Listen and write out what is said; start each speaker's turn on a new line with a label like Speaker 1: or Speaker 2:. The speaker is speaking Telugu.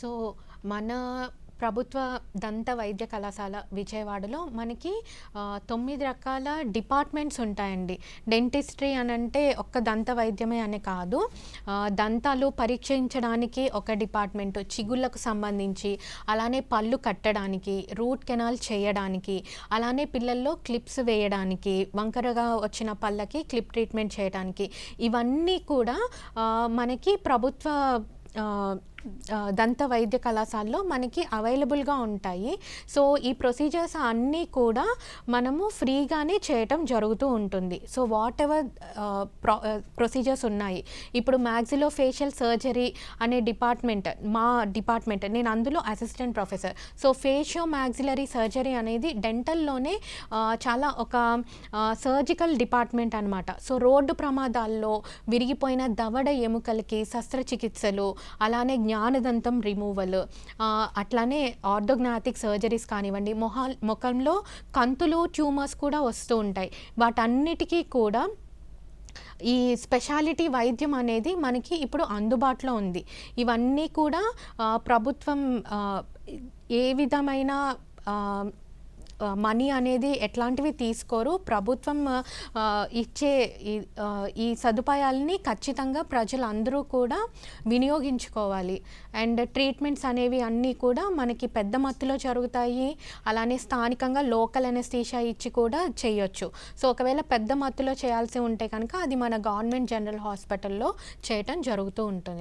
Speaker 1: సో మన ప్రభుత్వ దంత వైద్య కళాశాల విజయవాడలో మనకి తొమ్మిది రకాల డిపార్ట్మెంట్స్ ఉంటాయండి. డెంటిస్ట్రీ అని అంటే ఒక్క దంత వైద్యమే అని కాదు. దంతాలు పరీక్షించడానికి ఒక డిపార్ట్మెంట్ చిగుళ్ళకు సంబంధించి అలానే పళ్ళు కట్టడానికి రూట్ కెనాల్ చేయడానికి అలానే పిల్లల్లో క్లిప్స్ వేయడానికి వంకరగా వచ్చిన పళ్ళకి క్లిప్ ట్రీట్మెంట్ చేయడానికి. ఇవన్నీ కూడా మనకి ప్రభుత్వ దంత వైద్య కళాశాలలో మనకి అవైలబుల్గా ఉంటాయి. సో ఈ ప్రొసీజర్స్ అన్నీ కూడా మనము ఫ్రీగానే చేయటం జరుగుతూ ఉంటుంది. సో వాట్ ఎవర్ ప్రొసీజర్స్ ఉన్నాయి. ఇప్పుడు మ్యాక్సిలో ఫేషియల్ సర్జరీ అనే డిపార్ట్మెంట్ మా డిపార్ట్మెంట్ నేను అందులో assistant professor. So facio maxillary surgery అనేది డెంటల్లోనే చాలా ఒక సర్జికల్ డిపార్ట్మెంట్ అనమాట సో రోడ్డు ప్రమాదాల్లో విరిగిపోయిన దవడ ఎముకలకి శస్త్రచికిత్సలు అలానే జ్ఞానదంతం రిమూవల్ అట్లానే ఆర్థోగ్నాటిక్ సర్జరీస్ కానివ్వండి మొహా ముఖంలో కంతులు ట్యూమర్స్ కూడా వస్తూ ఉంటాయి. వాటన్నిటికీ కూడా ఈ స్పెషాలిటీ వైద్యం అనేది మనకి ఇప్పుడు అందుబాటులో ఉంది. ఇవన్నీ కూడా ప్రభుత్వం ఏ విధమైన మనీ అనేది ఎట్లాంటివి తీసుకోరు. ప్రభుత్వం ఇచ్చే ఈ ఈ సదుపాయాలని ఖచ్చితంగా ప్రజలందరూ కూడా వినియోగించుకోవాలి. అండ్ ట్రీట్మెంట్స్ అనేవి అన్నీ కూడా మనకి పెద్ద మత్తులో జరుగుతాయి. అలానే స్థానికంగా లోకల్ అనెస్థీషియా ఇచ్చి కూడా చేయొచ్చు. సో ఒకవేళ పెద్ద మత్తులో చేయాల్సి ఉంటే కనుక అది మన గవర్నమెంట్ జనరల్ హాస్పిటల్లో చేయటం జరుగుతూ ఉంటుంది.